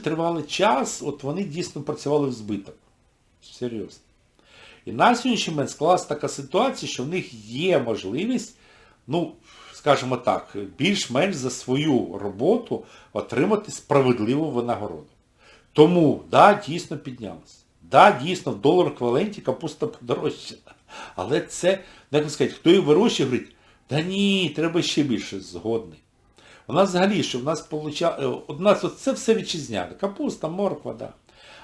Тривалий час, от вони дійсно працювали в збиток. Серйозно. І на сьогоднішній момент склалася така ситуація, що в них є можливість, ну, скажімо так, більш-менш за свою роботу отримати справедливу винагороду. Тому, да, дійсно піднялося. Да, дійсно, в долар еквіваленті капуста подорожчала. Але це, як сказати, хто її вирощує, говорить, да ні, треба ще більше згодний. У нас взагалі, що в нас получало, у нас це все вітчизняне. Капуста, морква, да.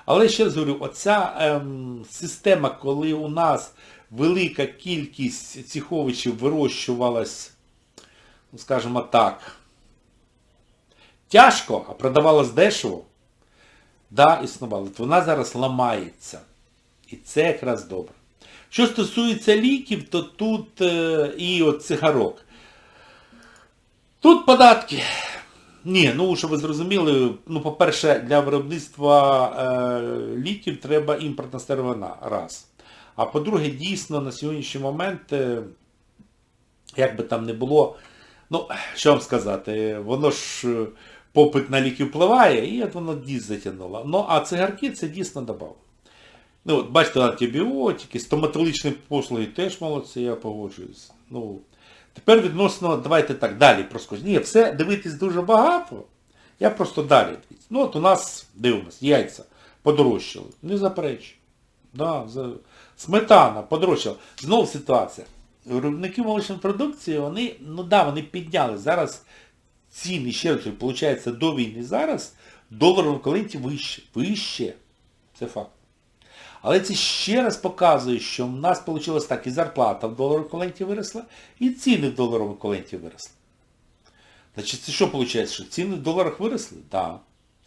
Але ще раз говорю, оця ем, система, коли у нас велика кількість цих овочів вирощувалась, ну, скажімо так, тяжко, а продавалась дешево, да, існувала, то вона зараз ламається. І це якраз добре. Що стосується ліків, то тут е, і от цигарок. Тут податки. Ні, ну щоб ви зрозуміли, ну, по-перше, для виробництва е, ліків треба імпортна сировина. Раз. А по-друге, дійсно на сьогоднішній момент, е, як би там не було, ну, що вам сказати, воно ж е, попит на ліки впливає, і от воно дійсно затягнуло. Ну, а цигарки це дійсно добавило. Ну, от, бачите, антибіотики, стоматологічні послуги теж молодці, я погоджуюсь. Ну, тепер відносно, давайте так, далі проскочимо. Ні, все дивитись дуже багато. Я просто далі. Ну, от у нас, дивимось, яйця подорожчали. Не заперечую. Да, за... Сметана подорожчала. Знову ситуація. Виробники молочної продукції, вони, ну да, вони підняли. Зараз ціни, ще раз, виходить, до війни зараз, долар в еквіваленті вище. Вище. Це факт. Але це ще раз показує, що в нас вийшло так, і зарплата в доларовому еквіваленті виросла, і ціни в доларовому еквіваленті виросли. Значить, це що виходить? Що ціни в доларах виросли? Так. Да.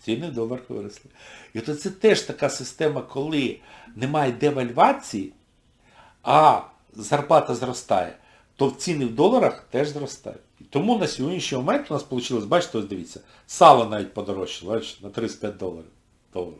Ціни в доларах виросли. І от це теж така система, коли немає девальвації, а зарплата зростає, то ціни в доларах теж зростають. Тому на сьогоднішній момент у нас вийшло, бачите, ось дивіться, сало навіть подорожчало, бачите, на 35 доларів. доларів.